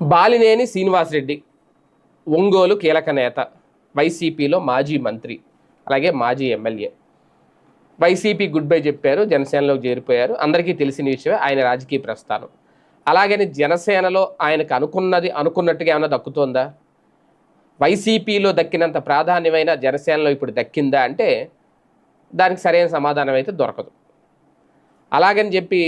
బాలినేని శ్రీనివాసరెడ్డి ఒంగోలు కీలక నేత వైసీపీలో మాజీ మంత్రి అలాగే మాజీ ఎమ్మెల్యే. వైసీపీ గుడ్ బై చెప్పారు జనసేనలోకి చేరిపోయారు. అందరికీ తెలిసిన విషయమే ఆయన రాజకీయ ప్రస్థానం. అలాగని జనసేనలో ఆయనకు అనుకున్నది అనుకున్నట్టుగా ఏమైనా దక్కుతోందా? వైసీపీలో దక్కినంత ప్రాధాన్యమైన జనసేనలో ఇప్పుడు దక్కిందా అంటే దానికి సరైన సమాధానం అయితే దొరకదు. అలాగని చెప్పి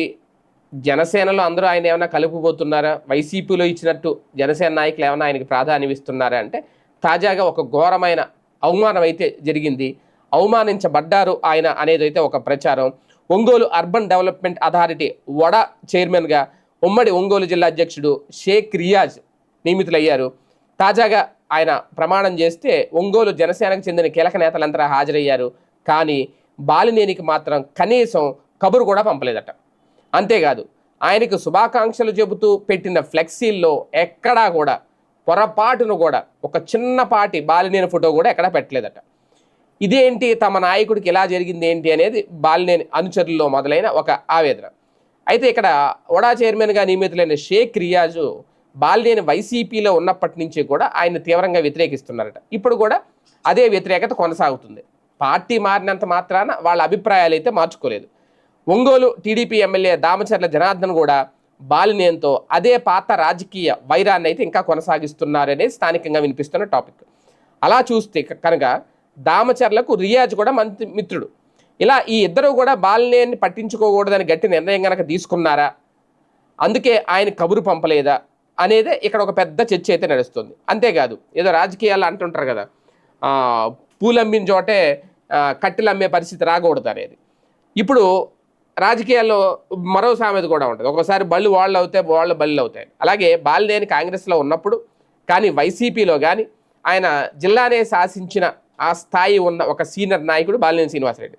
జనసేనలో అందరూ ఆయన ఏమైనా కలుపుపోతున్నారా వైసీపీలో ఇచ్చినట్టు జనసేన నాయకులు ఏమైనా ఆయనకి ప్రాధాన్యం ఇస్తున్నారా అంటే తాజాగా ఒక ఘోరమైన అవమానం అయితే జరిగింది. అవమానించబడ్డారు ఆయన అనేది అయితే ఒక ప్రచారం. ఒంగోలు అర్బన్ డెవలప్మెంట్ అథారిటీ వడ చైర్మన్గా ఉమ్మడి ఒంగోలు జిల్లా అధ్యక్షుడు షేక్ రియాజ్ నియమితులయ్యారు. తాజాగా ఆయన ప్రమాణం చేస్తే ఒంగోలు జనసేనకు చెందిన కీలక నేతలంతా హాజరయ్యారు. కానీ బాలినేనికి మాత్రం కనీసం కబురు కూడా పంపలేదట. అంతేకాదు ఆయనకు శుభాకాంక్షలు చెబుతూ పెట్టిన ఫ్లెక్సీల్లో ఎక్కడా కూడా పొరపాటును కూడా ఒక చిన్నపాటి బాలినేని ఫోటో కూడా ఎక్కడా పెట్టలేదట. ఇదేంటి తమ నాయకుడికి ఎలా జరిగింది ఏంటి అనేది బాలినేని అనుచరుల్లో మొదలైన ఒక ఆవేదన. అయితే ఇక్కడ వడా చైర్మన్గా నియమితులైన షేక్ రియాజు బాలినేని వైసీపీలో ఉన్నప్పటి నుంచి కూడా ఆయన తీవ్రంగా వ్యతిరేకిస్తున్నారట. ఇప్పుడు కూడా అదే వ్యతిరేకత కొనసాగుతుంది. పార్టీ మారినంత మాత్రాన వాళ్ళ అభిప్రాయాలు అయితే మార్చుకోలేదు. ఒంగోలు టీడీపీ ఎమ్మెల్యే దామచర్ల జనార్దన్ కూడా బాలినేంతో అదే పాత రాజకీయ వైరాన్ని అయితే ఇంకా కొనసాగిస్తున్నారనే స్థానికంగా వినిపిస్తున్న టాపిక్. అలా చూస్తే కనుక దామచర్లకు రియాజ్ కూడా మంత్రి మిత్రుడు. ఇలా ఈ ఇద్దరు కూడా బాలినేని పట్టించుకోకూడదని గట్టి నిర్ణయం కనుక తీసుకున్నారా? అందుకే ఆయన కబురు పంపలేదా? అనేదే ఇక్కడ ఒక పెద్ద చర్చ అయితే నడుస్తుంది. అంతేకాదు ఏదో రాజకీయాలు అంటుంటారు కదా పూలమ్మిన చోటే కట్టెలు అమ్మే పరిస్థితి రాకూడదు అనేది ఇప్పుడు రాజకీయాల్లో మరో సామెత కూడా ఉంటుంది. ఒకసారి బళ్ళు వాళ్ళు అవుతాయి వాళ్ళు బళ్ళు అవుతాయి. అలాగే బాలినేని కాంగ్రెస్లో ఉన్నప్పుడు కానీ వైసీపీలో కానీ ఆయన జిల్లానే శాసించిన ఆ స్థాయి ఉన్న ఒక సీనియర్ నాయకుడు బాలినేని శ్రీనివాసరెడ్డి.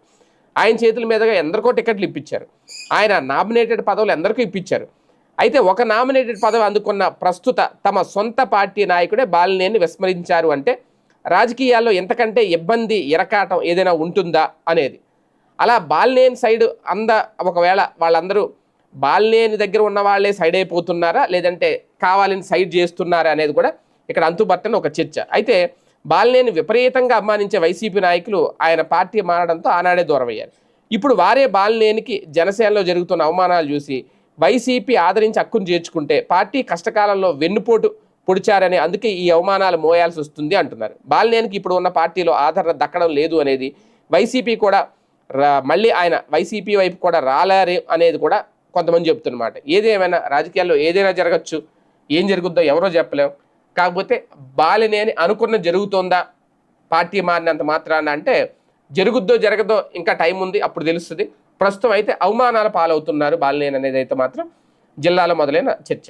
ఆయన చేతుల మీదుగా ఎందరికో టికెట్లు ఇప్పించారు. ఆయన నామినేటెడ్ పదవులు ఎందరికో ఇప్పించారు. అయితే ఒక నామినేటెడ్ పదవి అందుకున్న ప్రస్తుత తమ సొంత పార్టీ నాయకుడే బాలినేని విస్మరించారు అంటే రాజకీయాల్లో ఎంతకంటే ఇబ్బంది ఇరకాటం ఏదైనా ఉంటుందా అనేది. అలా బాలినేని సైడ్ అంద ఒకవేళ వాళ్ళందరూ బాలినేని దగ్గర ఉన్న వాళ్ళే సైడ్ అయిపోతున్నారా? లేదంటే కావాలని సైడ్ చేస్తున్నారా అనేది కూడా ఇక్కడ అంతుబట్టని ఒక చర్చ. అయితే బాలినేని విపరీతంగా అభిమానించే వైసీపీ నాయకులు ఆయన పార్టీ మారడంతో ఆనాడే దూరమయ్యారు. ఇప్పుడు వారే బాలినేనికి జనసేనలో జరుగుతున్న అవమానాలు చూసి వైసీపీ ఆదరించి హక్కును చేర్చుకుంటే పార్టీ కష్టకాలంలో వెన్నుపోటు పొడిచారని అందుకే ఈ అవమానాలు మోయాల్సి వస్తుంది అంటున్నారు. బాలినేనికి ఇప్పుడు ఉన్న పార్టీలో ఆదరణ దక్కడం లేదు అనేది వైసీపీ కూడా మళ్ళీ ఆయన వైసీపీ వైపు కూడా రాలేరు అనేది కూడా కొంతమంది చెప్తున్నమాట. ఏదేమైనా రాజకీయాల్లో ఏదైనా జరగచ్చు ఏం జరుగుద్దో ఎవరో చెప్పలేం. కాకపోతే బాలినేని అనుకున్న జరుగుతోందా? పార్టీ మారినంత మాత్రాన అంటే జరుగుద్దో జరగదో ఇంకా టైం ఉంది అప్పుడు తెలుస్తుంది. ప్రస్తుతం అయితే అవమానాల పాలవుతున్నారు బాలినేని అనేది అయితే మాత్రం జిల్లాలో మొదలైన చర్చ.